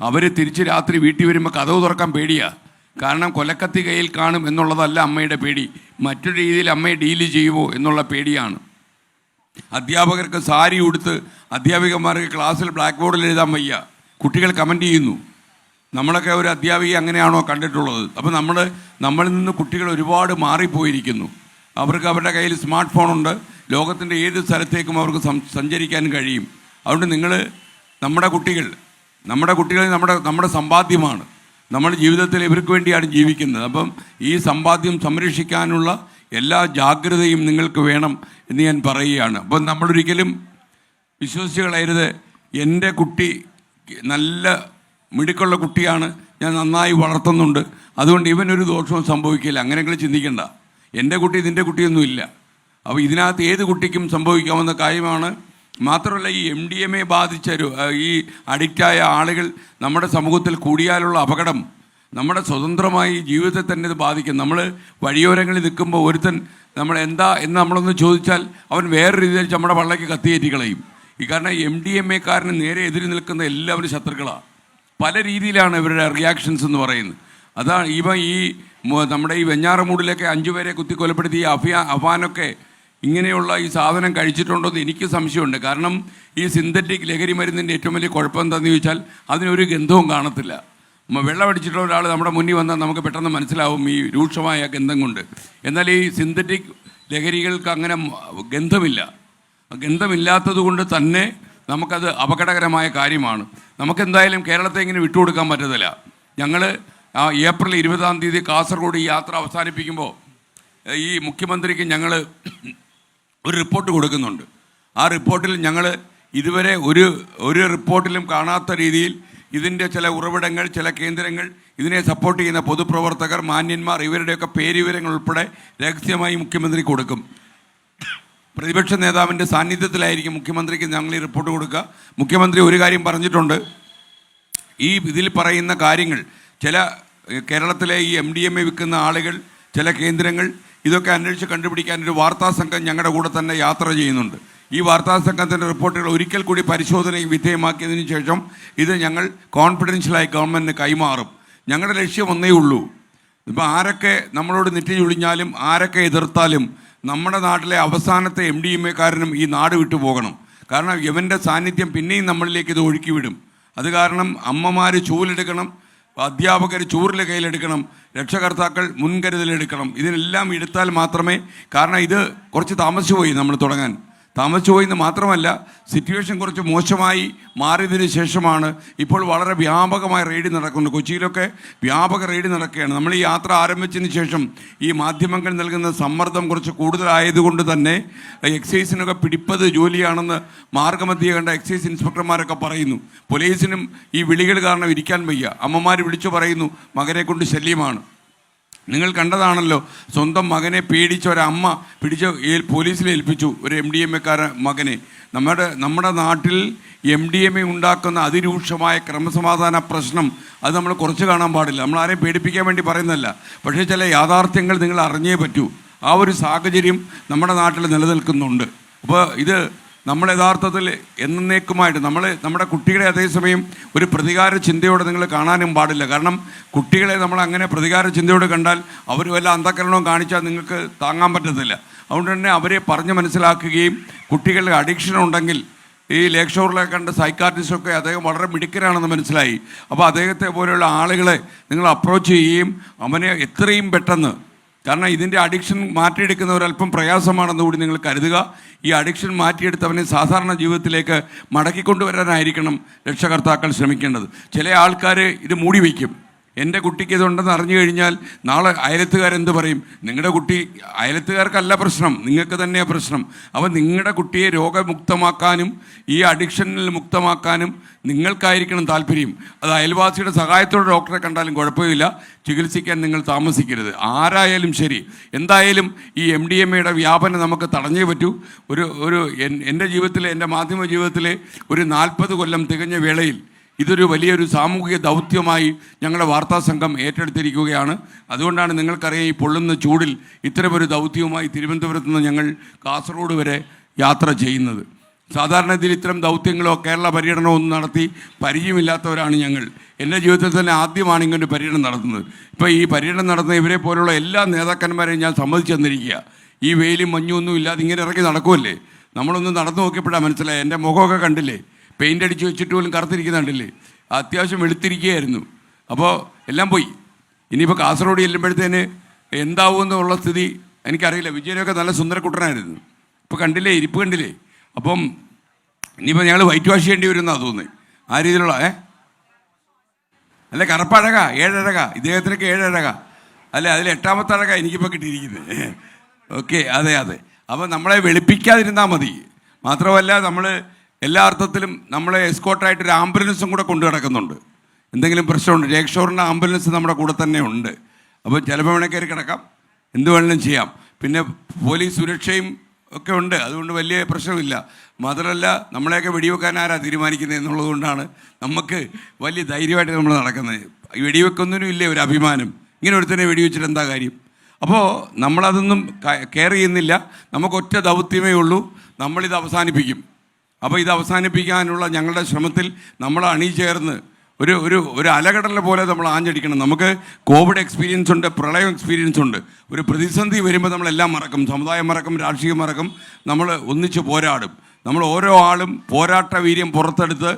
അവർ തിരിച്ച് രാത്രി വീട്ടിൽ വരുമ്പോൾ കഥവ് തുറക്കാൻ പേടിയാണ് കാരണം കൊലക്കത്തി കയ്യിൽ കാണും എന്നുള്ളതല്ല അമ്മയുടെ പേടി. മറ്റൊരു രീതിയിൽ അമ്മയെ ഡീൽ ചെയ്യുമോ എന്നുള്ള പേടിയാണ്. അധ്യാപകർക്ക് സാരി ഉടുത്ത് അധ്യാപികമാർക്ക് ക്ലാസ്സിൽ ബ്ലാക്ക് ബോർഡിൽ എഴുതാൻ വയ്യ. കുട്ടികൾ കമന്റ് ചെയ്യുന്നു. നമ്മളൊക്കെ ഒരു അധ്യാപിക അങ്ങനെയാണോ കണ്ടിട്ടുള്ളത്? അപ്പോൾ നമ്മൾ നമ്മളിൽ നിന്ന് കുട്ടികൾ ഒരുപാട് മാറിപ്പോയിരിക്കുന്നു. അവർക്ക് അവരുടെ കയ്യിൽ സ്മാർട്ട് ഫോണുണ്ട് ലോകത്തിന്റെ ഏത് സ്ഥലത്തേക്കും അവർക്ക് സഞ്ചരിക്കാൻ കഴിയും. അതുകൊണ്ട് നിങ്ങൾ നമ്മുടെ കുട്ടികൾ നമ്മുടെ കുട്ടികൾ നമ്മുടെ നമ്മുടെ സമ്പാദ്യമാണ്. നമ്മുടെ ജീവിതത്തിൽ ഇവർക്ക് വേണ്ടിയാണ് ജീവിക്കുന്നത്. അപ്പം ഈ സമ്പാദ്യം സംരക്ഷിക്കാനുള്ള എല്ലാ ജാഗ്രതയും നിങ്ങൾക്ക് വേണം എന്ന് ഞാൻ പറയുകയാണ്. അപ്പം നമ്മളൊരിക്കലും വിശ്വസിച്ച് കളയരുത്. എന്റെ കുട്ടി നല്ല മിടുക്കുള്ള കുട്ടിയാണ് ഞാൻ നന്നായി വളർത്തുന്നുണ്ട്. അതുകൊണ്ട് ഇവനൊരു ദോഷവും സംഭവിക്കില്ല. അങ്ങനെയെങ്കിലും ചിന്തിക്കണ്ട. എന്റെ കുട്ടി ഇതിന്റെ കുട്ടിയൊന്നുമില്ല അപ്പോൾ ഇതിനകത്ത് ഏത് കുട്ടിക്കും സംഭവിക്കാവുന്ന കാര്യമാണ് മാത്രമല്ല ഈ എം ഡി എം എ ബാധിച്ച ഈ അഡിക്റ്റായ ആളുകൾ നമ്മുടെ സമൂഹത്തിൽ കൂടിയാലുള്ള അപകടം നമ്മുടെ സ്വതന്ത്രമായി ജീവിതത്തെ തന്നെ ഇത് ബാധിക്കും. നമ്മൾ വഴിയോരങ്ങളിൽ നിൽക്കുമ്പോൾ ഒരുത്തൻ നമ്മൾ എന്താ എന്ന് നമ്മളൊന്ന് ചോദിച്ചാൽ അവൻ വേറെ രീതിയിൽ നമ്മുടെ വള്ളയ്ക്ക് കത്തിയേറ്റി കളയും ഈ കാരണം എം ഡി എം എക്കാരന് നേരെ എതിരി നിൽക്കുന്ന എല്ലാവരും ശത്രുക്കളാണ് പല രീതിയിലാണ് ഇവരുടെ റിയാക്ഷൻസ് എന്ന് പറയുന്നത്. അതാണ് ഇവ ഈ നമ്മുടെ ഈ വെഞ്ഞാറമൂടിലൊക്കെ അഞ്ചുപേരെ കുത്തി കൊലപ്പെടുത്തി ഈ അഫിയ അഫാനൊക്കെ ഇങ്ങനെയുള്ള ഈ സാധനം കഴിച്ചിട്ടുണ്ടോ എന്ന് എനിക്ക് സംശയമുണ്ട്. കാരണം ഈ സിന്തറ്റിക് ലഹരി മരുന്നിന്റെ ഏറ്റവും വലിയ കുഴപ്പം എന്താണെന്ന് ചോദിച്ചാൽ അതിനൊരു ഗന്ധവും കാണത്തില്ല. വെള്ളം അടിച്ചിട്ടുള്ള ഒരാൾ നമ്മുടെ മുന്നിൽ വന്നാൽ നമുക്ക് പെട്ടെന്ന് മനസ്സിലാവും ഈ രൂക്ഷമായ ഗന്ധം കൊണ്ട്. എന്നാൽ ഈ സിന്തറ്റിക് ലഹരികൾക്ക് അങ്ങനെ ഗന്ധമില്ല. ഗന്ധമില്ലാത്തത് കൊണ്ട് തന്നെ നമുക്കത് അപകടകരമായ കാര്യമാണ്. നമുക്കെന്തായാലും കേരളത്തെ ഇങ്ങനെ വിട്ടുകൊടുക്കാൻ പറ്റത്തില്ല. ഞങ്ങൾ ഏപ്രിൽ ഇരുപതാം തീയതി കാസർഗോഡ് ഈ യാത്ര അവസാനിപ്പിക്കുമ്പോൾ ഈ മുഖ്യമന്ത്രിക്ക് ഞങ്ങൾ ഒരു റിപ്പോർട്ട് കൊടുക്കുന്നുണ്ട്. ആ റിപ്പോർട്ടിൽ ഞങ്ങൾ ഇതുവരെ ഒരു ഒരു റിപ്പോർട്ടിലും കാണാത്ത രീതിയിൽ ഇതിന്റെ ചില ഉറവിടങ്ങൾ ചില കേന്ദ്രങ്ങൾ ഇതിനെ സപ്പോർട്ട് ചെയ്യുന്ന പൊതുപ്രവർത്തകർ മാന്യന്മാർ ഇവരുടെയൊക്കെ പേരുവിവരങ്ങൾ ഉൾപ്പെടെ രഹസ്യമായി മുഖ്യമന്ത്രി കൊടുക്കും. പ്രതിപക്ഷ നേതാവിന്റെ സാന്നിധ്യത്തിലായിരിക്കും മുഖ്യമന്ത്രിക്ക് ഞങ്ങൾ ഈ റിപ്പോർട്ട് കൊടുക്കുക. മുഖ്യമന്ത്രി ഒരു കാര്യം പറഞ്ഞിട്ടുണ്ട്. ഈ ഇതിൽ പറയുന്ന കാര്യങ്ങൾ ചില കേരളത്തിലെ ഈ എം ഡി എം എ വിൽക്കുന്ന ആളുകൾ ചില കേന്ദ്രങ്ങൾ ഇതൊക്കെ അന്വേഷിച്ച് കണ്ടുപിടിക്കാൻ ഒരു വാർത്താ സംഘം ഞങ്ങളുടെ കൂടെ തന്നെ യാത്ര ചെയ്യുന്നുണ്ട്. ഈ വാർത്താ സംഘത്തിന്റെ റിപ്പോർട്ടുകൾ ഒരിക്കൽ കൂടി പരിശോധനയ്ക്ക് വിധേയമാക്കിയതിന് ശേഷം ഇത് ഞങ്ങൾ കോൺഫിഡൻഷ്യലായി ഗവൺമെന്റിന് കൈമാറും. ഞങ്ങളുടെ ലക്ഷ്യം ഒന്നേ ഉള്ളൂ. ഇപ്പം ആരൊക്കെ നമ്മളോട് നെറ്റി ചുളിഞ്ഞാലും ആരൊക്കെ എതിർത്താലും നമ്മുടെ നാട്ടിലെ അവസാനത്തെ എം ഡി എം എക്കാരനും ഈ നാട് വിട്ടു പോകണം. കാരണം ഇവന്റെ സാന്നിധ്യം പിന്നെയും നമ്മളിലേക്ക് ഇത് ഒഴുക്കിവിടും. അത് കാരണം അമ്മമാർ ചൂലെടുക്കണം അധ്യാപകർ ചൂറിലെ കയ്യിലെടുക്കണം രക്ഷകർത്താക്കൾ മുൻകരുതലെടുക്കണം. ഇതിനെല്ലാം എടുത്താൽ മാത്രമേ കാരണം ഇത് കുറച്ച് താമസിച്ചു പോയി നമ്മൾ തുടങ്ങാൻ. താമസിച്ചു പോയെന്ന് മാത്രമല്ല സിറ്റുവേഷൻ കുറച്ച് മോശമായി മാറിയതിന് ശേഷമാണ് ഇപ്പോൾ വളരെ വ്യാപകമായ റെയ്ഡ് നടക്കുന്നത്. കൊച്ചിയിലൊക്കെ വ്യാപക റെയ്ഡ് നടക്കുകയാണ്. നമ്മൾ ഈ യാത്ര ആരംഭിച്ചതിന് ശേഷം ഈ മാധ്യമങ്ങൾ നൽകുന്ന സമ്മർദ്ദം കുറച്ച് കൂടുതലായതുകൊണ്ട് തന്നെ എക്സൈസിനൊക്കെ പിടിപ്പത് ജോലിയാണെന്ന് മാർഗമധ്യ കണ്ട എക്സൈസ് ഇൻസ്പെക്ടർമാരൊക്കെ പറയുന്നു. പോലീസിനും ഈ വിളികൾ കാരണം ഇരിക്കാൻ വയ്യ. അമ്മമാർ വിളിച്ചു പറയുന്നു മകനെ കൊണ്ട് ശല്യമാണ്. നിങ്ങൾ കണ്ടതാണല്ലോ സ്വന്തം മകനെ പേടിച്ച ഒരമ്മ പിടിച്ച് ഏൽ- പോലീസിൽ ഏൽപ്പിച്ചു ഒരു എം ഡി എം എക്കാര മകനെ. നമ്മുടെ നമ്മുടെ നാട്ടിൽ എം ഡി എം എ ഉണ്ടാക്കുന്ന അതിരൂക്ഷമായ ക്രമസമാധാന പ്രശ്നം അത് നമ്മൾ കുറച്ച് കാണാൻ പാടില്ല. നമ്മൾ ആരെയും പേടിപ്പിക്കാൻ വേണ്ടി പറയുന്നതല്ല. പക്ഷേ ചില യാഥാർത്ഥ്യങ്ങൾ നിങ്ങൾ അറിഞ്ഞേ പറ്റൂ. ആ ഒരു സാഹചര്യം നമ്മുടെ നാട്ടിൽ നിലനിൽക്കുന്നുണ്ട്. അപ്പോൾ ഇത് നമ്മൾ യഥാർത്ഥത്തിൽ എന്നേക്കുമായിട്ട് നമ്മൾ നമ്മുടെ കുട്ടികളെ അതേസമയം ഒരു പ്രതികാര ചിന്തയോടെ നിങ്ങൾ കാണാനും പാടില്ല. കാരണം കുട്ടികളെ നമ്മൾ അങ്ങനെ പ്രതികാര ചിന്തയോടെ കണ്ടാൽ അവർ വല്ല അന്ധകരണവും കാണിച്ചാൽ നിങ്ങൾക്ക് താങ്ങാൻ പറ്റത്തില്ല. അതുകൊണ്ട് തന്നെ അവരെ പറഞ്ഞ് മനസ്സിലാക്കുകയും കുട്ടികളുടെ അഡിക്ഷൻ ഉണ്ടെങ്കിൽ ഈ ലേക്ക് ഷോറിലൊക്കെ കണ്ട സൈക്കാട്രിസ്റ്റൊക്കെ അദ്ദേഹം വളരെ മിടുക്കനാണെന്ന് മനസ്സിലായി. അപ്പോൾ അദ്ദേഹത്തെ പോലെയുള്ള ആളുകളെ നിങ്ങൾ അപ്രോച്ച് ചെയ്യുകയും അവനെ എത്രയും പെട്ടെന്ന് കാരണം ഇതിന്റെ അഡിക്ഷൻ മാറ്റിയെടുക്കുന്ന ഒരല്പം പ്രയാസമാണെന്ന് കൂടി നിങ്ങൾ കരുതുക. ഈ അഡിക്ഷൻ മാറ്റിയെടുത്തവനെ സാധാരണ ജീവിതത്തിലേക്ക് മടക്കിക്കൊണ്ടുവരാനായിരിക്കണം രക്ഷകർത്താക്കൾ ശ്രമിക്കേണ്ടത്. ചില ആൾക്കാർ ഇത് മൂടി വയ്ക്കും. എന്റെ കുട്ടിക്ക് ഇതുണ്ടെന്ന് അറിഞ്ഞു കഴിഞ്ഞാൽ നാളെ അയലത്തുകാരെന്ത് പറയും? നിങ്ങളുടെ കുട്ടി അയലത്തുകാർക്കല്ല പ്രശ്നം നിങ്ങൾക്ക് തന്നെയാണ് പ്രശ്നം. അപ്പോൾ നിങ്ങളുടെ കുട്ടിയെ രോഗമുക്തമാക്കാനും ഈ അഡിക്ഷനിൽ മുക്തമാക്കാനും നിങ്ങൾക്കായിരിക്കണം താല്പര്യം. അത് അയൽവാസിയുടെ സഹായത്തോടെ ഡോക്ടറെ കണ്ടാലും കുഴപ്പമില്ല. ചികിത്സിക്കാൻ നിങ്ങൾ താമസിക്കരുത്. ആരായാലും ശരി. എന്തായാലും ഈ എം ഡി എം എയുടെ വ്യാപനം നമുക്ക് തടഞ്ഞേ പറ്റൂ. ഒരു ഒരു എൻ- എന്റെ ജീവിതത്തിലെ എന്റെ മാധ്യമ ജീവിതത്തിലെ ഒരു നാൽപ്പത് കൊല്ലം തികഞ്ഞ വേളയിൽ ഇതൊരു വലിയൊരു സാമൂഹിക ദൗത്യമായി ഞങ്ങളുടെ വാർത്താ സംഘം ഏറ്റെടുത്തിരിക്കുകയാണ്. അതുകൊണ്ടാണ് നിങ്ങൾക്കറിയാം ഈ പൊള്ളുന്ന ചൂടിൽ ഇത്തരമൊരു ദൗത്യവുമായി തിരുവനന്തപുരത്ത് നിന്ന് ഞങ്ങൾ കാസർഗോഡ് വരെ യാത്ര ചെയ്യുന്നത്. സാധാരണ ഇതിൽ ഇത്തരം ദൗത്യങ്ങളോ കേരള പര്യടനമോ ഒന്നും നടത്തി പരിചയമില്ലാത്തവരാണ് ഞങ്ങൾ. എന്റെ ജീവിതത്തിൽ തന്നെ ആദ്യമാണ് ഇങ്ങനൊരു പര്യടനം നടത്തുന്നത്. ഇപ്പോൾ ഈ പര്യടനം നടത്തുന്ന ഇവരെ പോലുള്ള എല്ലാ നേതാക്കന്മാരെയും ഞാൻ സമ്മതിച്ചു തന്നിരിക്കുക. ഈ വെയിലും മഞ്ഞും ഒന്നും ഇല്ലാതെ ഇങ്ങനെ ഇറങ്ങി നടക്കുമല്ലേ നമ്മളൊന്ന് നടന്നു നോക്കിയപ്പോഴാണ് മനസ്സിലായത്. എന്റെ മുഖമൊക്കെ കണ്ടില്ലേ? പെയിന്റ് അടിച്ച് വെച്ചിട്ട് പോലും കറുത്തിരിക്കുന്നുണ്ടല്ലേ അത്യാവശ്യം വെളുത്തിരിക്കുകയായിരുന്നു. അപ്പോൾ എല്ലാം പോയി. ഇനിയിപ്പോൾ കാസർഗോഡ് ചെല്ലുമ്പോഴത്തേന് എന്താവും എന്നുള്ള സ്ഥിതി എനിക്കറിയില്ല. വിജയനൊക്കെ നല്ല സുന്ദര സുന്ദരക്കുട്ടനായിരുന്നു. ഇപ്പോൾ കണ്ടില്ലേ? ഇരിപ്പ് കണ്ടില്ലേ? അപ്പം ഇനിയിപ്പോൾ ഞങ്ങൾ വൈറ്റ് വാഷ് ചെയ്യേണ്ടി വരുമെന്നാണ് തോന്നുന്നത് ആ രീതിയിലുള്ള ഏ? അല്ല കറപ്പഴക ഏഴഴക. ഇദ്ദേഹത്തിനൊക്കെ ഏഴഴക. അല്ല? അതിൽ എട്ടാമത്തെ അഴക എനിക്കിപ്പോൾ കിട്ടിയിരിക്കുന്നത്. ഓക്കെ അതെ അതെ. അപ്പം നമ്മളെ വെളുപ്പിക്കാതിരുന്നാൽ മതി. മാത്രമല്ല നമ്മൾ എല്ലാ അർത്ഥത്തിലും നമ്മളെ എസ്കോട്ടായിട്ട് ഒരു ആംബുലൻസും കൂടെ കൊണ്ടു കിടക്കുന്നുണ്ട് എന്തെങ്കിലും പ്രശ്നമുണ്ട് രേക്ഷോറിന്റെ ആംബുലൻസ് നമ്മുടെ കൂടെ തന്നെ ഉണ്ട്. അപ്പോൾ ചിലപ്പോൾ വേണേൽ കയറി കിടക്കാം. എന്ത് വേണമെങ്കിലും ചെയ്യാം. പിന്നെ പോലീസ് സുരക്ഷയും ഒക്കെ ഉണ്ട്. അതുകൊണ്ട് വലിയ പ്രശ്നമില്ല. മാത്രമല്ല നമ്മളെയൊക്കെ വെടിവെക്കാൻ ആരാ തീരുമാനിക്കുന്നത് എന്നുള്ളത് കൊണ്ടാണ് നമുക്ക് വലിയ ധൈര്യമായിട്ട് നമ്മൾ നടക്കുന്നത്. വെടിവെക്കുന്നതിനും ഇല്ലേ ഒരു അഭിമാനം? ഇങ്ങനെ ഒരുത്തനെ വെടിവെച്ചിട്ട് എന്താ കാര്യം? അപ്പോൾ നമ്മളതൊന്നും കെയർ ചെയ്യുന്നില്ല. നമുക്കൊറ്റ ദൗത്യമേ ഉള്ളൂ. നമ്മളിത് അവസാനിപ്പിക്കും. അപ്പോൾ ഇത് അവസാനിപ്പിക്കാനുള്ള ഞങ്ങളുടെ ശ്രമത്തിൽ നമ്മൾ അണിചേർന്ന് ഒരു ഒരു ഒരു അലകടല പോലെ നമ്മൾ ആഞ്ഞടിക്കണം. നമുക്ക് കോവിഡ് എക്സ്പീരിയൻസ് ഉണ്ട് പ്രളയം എക്സ്പീരിയൻസ് ഉണ്ട്. ഒരു പ്രതിസന്ധി വരുമ്പോൾ നമ്മളെല്ലാം മറക്കും. സമുദായം മറക്കും രാഷ്ട്രീയം മറക്കും. നമ്മൾ ഒന്നിച്ച് പോരാടും. നമ്മൾ ഓരോ ആളും പോരാട്ട വീര്യം പുറത്തെടുത്ത്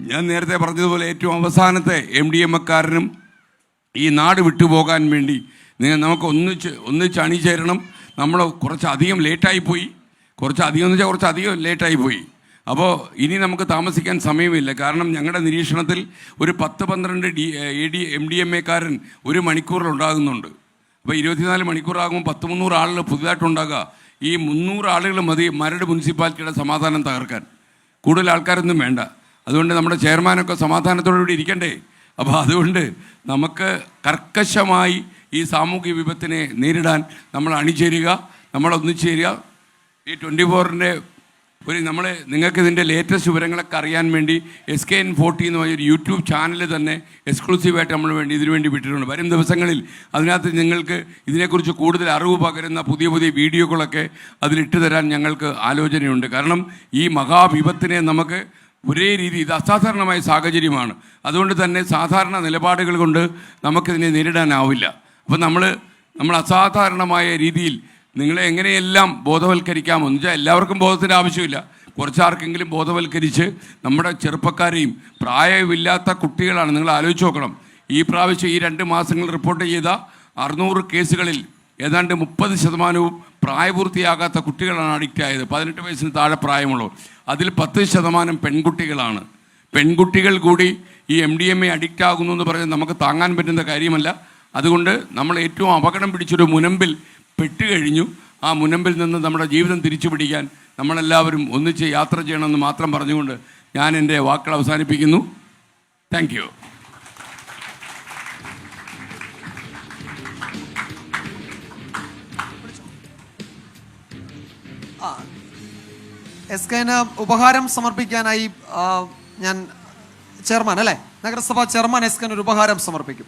ഞാൻ നേരത്തെ പറഞ്ഞതുപോലെ ഏറ്റവും അവസാനത്തെ എം ഡി എം എക്കാരനും ഈ നാട് വിട്ടുപോകാൻ വേണ്ടി നിങ്ങൾ നമുക്ക് ഒന്നിച്ച് ഒന്നിച്ച് അണിചേരണം. നമ്മൾ കുറച്ച് അധികം ലേറ്റായി പോയി. കുറച്ച് അധികം എന്ന് വെച്ചാൽ കുറച്ച് അധികം ലേറ്റായി പോയി അപ്പോൾ ഇനി നമുക്ക് താമസിക്കാൻ സമയമില്ല. കാരണം ഞങ്ങളുടെ നിരീക്ഷണത്തിൽ ഒരു പത്ത് പന്ത്രണ്ട് D A D M D M എക്കാരൻ ഒരു മണിക്കൂറിൽ ഉണ്ടാകുന്നുണ്ട്. അപ്പോൾ ഇരുപത്തിനാല് മണിക്കൂറാകുമ്പോൾ പത്ത് മുന്നൂറ് ആളുകൾ പുതുതായിട്ടുണ്ടാകുക ഈ മുന്നൂറ് ആളുകൾ മതി മരട് മുനിസിപ്പാലിറ്റിയുടെ സമാധാനം തകർക്കാൻ. കൂടുതൽ ആൾക്കാരൊന്നും വേണ്ട. അതുകൊണ്ട് നമ്മുടെ ചെയർമാനൊക്കെ സമാധാനത്തോടുകൂടി ഇരിക്കണ്ടേ? അപ്പോൾ അതുകൊണ്ട് നമുക്ക് കർക്കശമായി ഈ സാമൂഹ്യ വിപത്തിനെ നേരിടാൻ നമ്മൾ അണിചേരുക നമ്മൾ ഒന്നിച്ചേരുക ഈ ട്വന്റി ഫോറിന്റെ ഒരു നമ്മൾ നിങ്ങൾക്ക് ഇതിന്റെ ലേറ്റസ്റ്റ് വിവരങ്ങളൊക്കെ അറിയാൻ വേണ്ടി എസ് കെ എൻ ഫോർട്ടി എന്ന് പറഞ്ഞൊരു യൂട്യൂബ് ചാനൽ തന്നെ എക്സ്ക്ലൂസീവായിട്ട് നമ്മൾ വേണ്ടി ഇതിനു വേണ്ടി വിട്ടിട്ടുണ്ട്. വരും ദിവസങ്ങളിൽ അതിനകത്ത് നിങ്ങൾക്ക് ഇതിനെക്കുറിച്ച് കൂടുതൽ അറിവ് പകരുന്ന പുതിയ പുതിയ വീഡിയോകളൊക്കെ അതിലിട്ട് തരാൻ ഞങ്ങൾക്ക് ആലോചനയുണ്ട്. കാരണം ഈ മഹാവിപത്തിനെ നമുക്ക് ഒരേ രീതി ഇത് അസാധാരണമായ സാഹചര്യമാണ്. അതുകൊണ്ട് തന്നെ സാധാരണ നിലപാടുകൾ കൊണ്ട് നമുക്കിതിനെ നേരിടാനാവില്ല. അപ്പം നമ്മൾ നമ്മൾ അസാധാരണമായ രീതിയിൽ നിങ്ങളെ എങ്ങനെയെല്ലാം ബോധവൽക്കരിക്കാമെന്ന് വെച്ചാൽ എല്ലാവർക്കും ബോധത്തിന്റെ ആവശ്യമില്ല. കുറച്ചാർക്കെങ്കിലും ബോധവൽക്കരിച്ച് നമ്മുടെ ചെറുപ്പക്കാരെയും പ്രായമില്ലാത്ത കുട്ടികളാണ് നിങ്ങൾ ആലോചിച്ച് നോക്കണം. ഈ പ്രാവശ്യം ഈ രണ്ട് മാസങ്ങൾ റിപ്പോർട്ട് ചെയ്ത അറുന്നൂറ് കേസുകളിൽ ഏതാണ്ട് മുപ്പത് ശതമാനവും പ്രായപൂർത്തിയാകാത്ത കുട്ടികളാണ് അഡിക്റ്റ് ആയത്. പതിനെട്ട് വയസ്സിന് താഴെ പ്രായമുള്ളൂ അതിൽ പത്ത് ശതമാനം പെൺകുട്ടികളാണ്. പെൺകുട്ടികൾ കൂടി ഈ M D M A addict ആകുന്നു എന്ന് പറഞ്ഞാൽ നമുക്ക് താങ്ങാൻ പറ്റുന്ന കാര്യമല്ല. അതുകൊണ്ട് നമ്മൾ ഏറ്റവും അപകടം പിടിച്ചൊരു മുനമ്പിൽ പെട്ടുകഴിഞ്ഞു ആ മുനമ്പിൽ നിന്ന് നമ്മുടെ ജീവിതം തിരിച്ചു പിടിക്കാൻ നമ്മളെല്ലാവരും ഒന്നിച്ച് യാത്ര ചെയ്യണമെന്ന് മാത്രം പറഞ്ഞുകൊണ്ട് ഞാൻ എന്റെ വാക്കുകൾ അവസാനിപ്പിക്കുന്നു. താങ്ക് യു എസ് കെന് ഉപഹാരം സമർപ്പിക്കാനായി ഞാൻ ചെയർമാൻ അല്ലേ? നഗരസഭാ ചെയർമാൻ എസ് കെന് ഒരു ഉപഹാരം സമർപ്പിക്കും.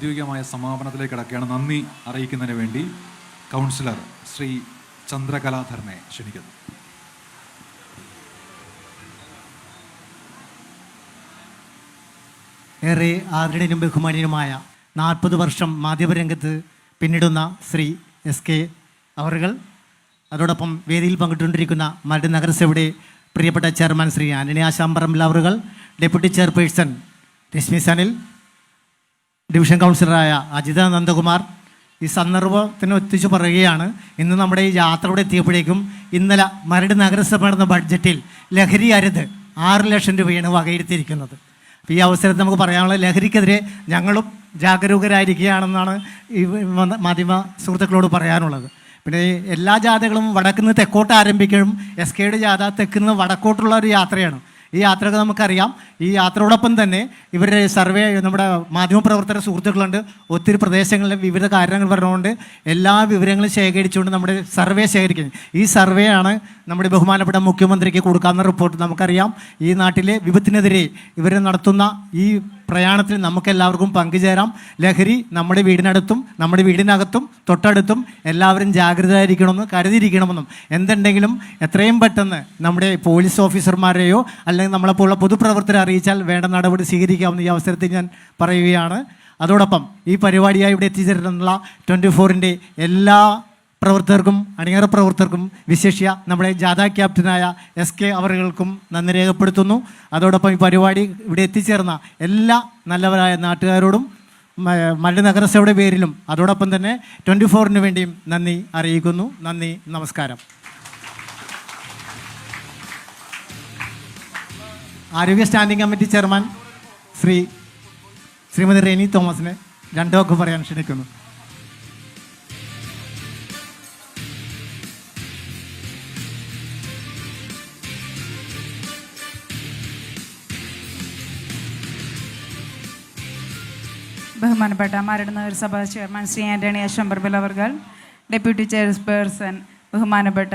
ഔദ്യോഗികമായ സമാപനത്തിലേക്ക് കിടക്കുകയാണ്. നന്ദി അറിയിക്കുന്നതിന് വേണ്ടി കൗൺസിലർ ശ്രീ ചന്ദ്രകലാധരനെ ക്ഷണിക്കുന്നു. ഏറെ ആദരണീയനും ബഹുമാനീയനുമായ നാൽപ്പത് വർഷം മാധ്യമരംഗത്ത് പിന്നിടുന്ന ശ്രീ എസ് കെ അവറുകൾ അതോടൊപ്പം വേദിയിൽ പങ്കിട്ടുകൊണ്ടിരിക്കുന്ന മരട് നഗരസഭയുടെ പ്രിയപ്പെട്ട ചെയർമാൻ ശ്രീ ആന്റണി ആശാമ്പറമ്പിൽ അവറുകൾ deputy chairperson Rashmi Sanil division കൗൺസിലറായ Ajitha Nandakumar ഈ സന്ദർഭത്തിന് ഒത്തിച്ചു പറയുകയാണ് ഇന്ന് നമ്മുടെ ഈ യാത്രയോടെ എത്തിയപ്പോഴേക്കും ഇന്നലെ മരട് നഗരസഭ നടന്ന ബഡ്ജറ്റിൽ ലഹരി അരുത് ആറ് ലക്ഷം രൂപയാണ് വകയിരുത്തിയിരിക്കുന്നത്. അപ്പോൾ ഈ അവസരത്തിൽ നമുക്ക് പറയാനുള്ള ലഹരിക്കെതിരെ ഞങ്ങളും ജാഗരൂകരായിരിക്കുകയാണെന്നാണ് ഈ മാധ്യമ സുഹൃത്തുക്കളോട് പറയാനുള്ളത്. പിന്നെ എല്ലാ ജാഥകളും വടക്കുനിന്ന് തെക്കോട്ട് ആരംഭിക്കും എസ് കെയുടെ ജാഥ തെക്കുനിന്ന് വടക്കോട്ടുള്ള ഒരു യാത്രയാണ്. ഈ യാത്രകൾ നമുക്കറിയാം. ഈ യാത്രയോടൊപ്പം തന്നെ ഇവരുടെ സർവേ നമ്മുടെ മാധ്യമപ്രവർത്തക സുഹൃത്തുക്കളുണ്ട്. ഒത്തിരി പ്രദേശങ്ങളിൽ വിവിധ കാര്യങ്ങൾ പറഞ്ഞുകൊണ്ട് എല്ലാ വിവരങ്ങളും ശേഖരിച്ചുകൊണ്ട് നമ്മുടെ സർവേ ശേഖരിക്കുന്നത് ഈ സർവേ ആണ് നമ്മുടെ ബഹുമാനപ്പെട്ട മുഖ്യമന്ത്രിക്ക് കൊടുക്കാവുന്ന റിപ്പോർട്ട് നമുക്കറിയാം. ഈ നാട്ടിലെ വിപത്തിനെതിരെ ഇവർ നടത്തുന്ന ഈ പ്രയാണത്തിൽ നമുക്കെല്ലാവർക്കും പങ്കുചേരാം. ലഹരി നമ്മുടെ വീടിനടുത്തും നമ്മുടെ വീടിനകത്തും തൊട്ടടുത്തും എല്ലാവരും ജാഗ്രത ജാഗ്രതയായിരിക്കണമെന്നും കരുതിയിരിക്കണമെന്നും എന്തുണ്ടെങ്കിലും എത്രയും പെട്ടെന്ന് നമ്മുടെ പോലീസ് ഓഫീസർമാരെയോ അല്ലെങ്കിൽ നമ്മളെപ്പോലുള്ള പൊതുപ്രവർത്തകരെ അറിയിച്ചാൽ വേണ്ട നടപടി സ്വീകരിക്കാമെന്ന് ഈ അവസരത്തിൽ ഞാൻ പറയുകയാണ്. അതോടൊപ്പം ഈ പരിപാടിയായി ഇവിടെ എത്തിച്ചേരുന്നുള്ള ട്വന്റി ഫോറിന്റെ എല്ലാ പ്രവർത്തകർക്കും അണിയറ പ്രവർത്തകർക്കും വിശേഷ്യ നമ്മുടെ ജാഥ ക്യാപ്റ്റനായ എസ് കെ അവറുകൾക്കും നന്ദി രേഖപ്പെടുത്തുന്നു. അതോടൊപ്പം ഈ പരിപാടി ഇവിടെ എത്തിച്ചേർന്ന എല്ലാ നല്ലവരായ നാട്ടുകാരോടും മല്ലു നഗരസഭയുടെ പേരിലും അതോടൊപ്പം തന്നെ ട്വന്റി ഫോറിന് വേണ്ടിയും നന്ദി അറിയിക്കുന്നു. നന്ദി നമസ്കാരം. ആരോഗ്യ standing committee chairman Shri Shrimati Reni തോമസിനെ രണ്ടു വാക്ക് പറയാൻ ക്ഷണിക്കുന്നു. ബഹുമാനപ്പെട്ട മരട് നഗരസഭ ചെയർമാൻ ശ്രീ ആന്റണി അശംബർബിൽ അവർകൾ ഡെപ്യൂട്ടി ചെയർപേഴ്സൺ ബഹുമാനപ്പെട്ട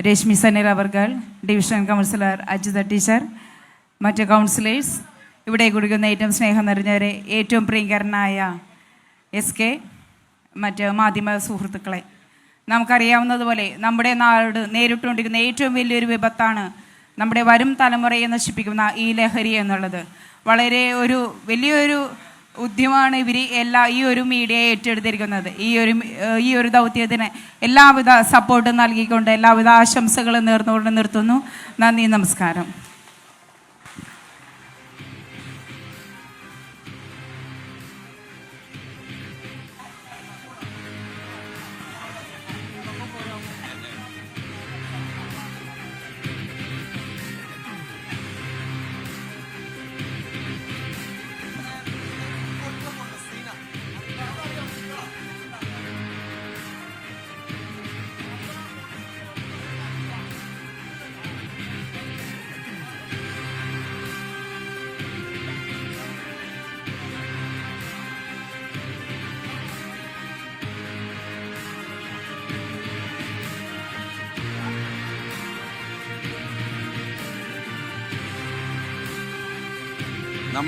രശ്മി സനിൽ അവർകൾ ഡിവിഷൻ കൗൺസിലർ അജിത ടീച്ചർ മറ്റ് കൗൺസിലേഴ്സ് ഇവിടെ കുടിക്കുന്ന ഏറ്റവും സ്നേഹം നിറഞ്ഞവരെ ഏറ്റവും പ്രിയങ്കരനായ എസ്. കെ. മറ്റ് മാധ്യമ സുഹൃത്തുക്കളെ. നമുക്കറിയാവുന്നതുപോലെ നമ്മുടെ നാട് നേരിട്ടുകൊണ്ടിരിക്കുന്ന ഏറ്റവും വലിയൊരു വിപത്താണ് നമ്മുടെ വരും തലമുറയെ നശിപ്പിക്കുന്ന ഈ ലഹരി എന്നുള്ളത്. വളരെ ഒരു വലിയൊരു ഉദ്യമമാണ് ഇവർ എല്ലാ ഈ ഒരു മീഡിയ ഏറ്റെടുത്തിരിക്കുന്നത്. ഈ ഒരു ഈ ഒരു ദൗത്യത്തിന് എല്ലാവിധ സപ്പോർട്ടും നൽകിക്കൊണ്ട് എല്ലാവിധ ആശംസകളും നേർന്നുകൊണ്ട് നിർത്തുന്നു. നന്ദി നമസ്കാരം.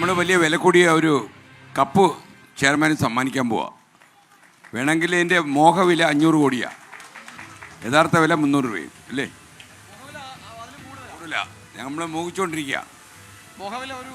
നമ്മൾ വലിയ വില കൂടിയ ഒരു കപ്പ് ചെയർമാന് സമ്മാനിക്കാൻ പോവാ. വേണമെങ്കിൽ എന്റെ മോഹവില അഞ്ഞൂറ് കോടിയാണ് യഥാർത്ഥ വില മുന്നൂറ് രൂപയും അല്ലേ? കൂടുതലാ? നമ്മൾ മോഹിച്ചുകൊണ്ടിരിക്കുക മോഹവില ഒരു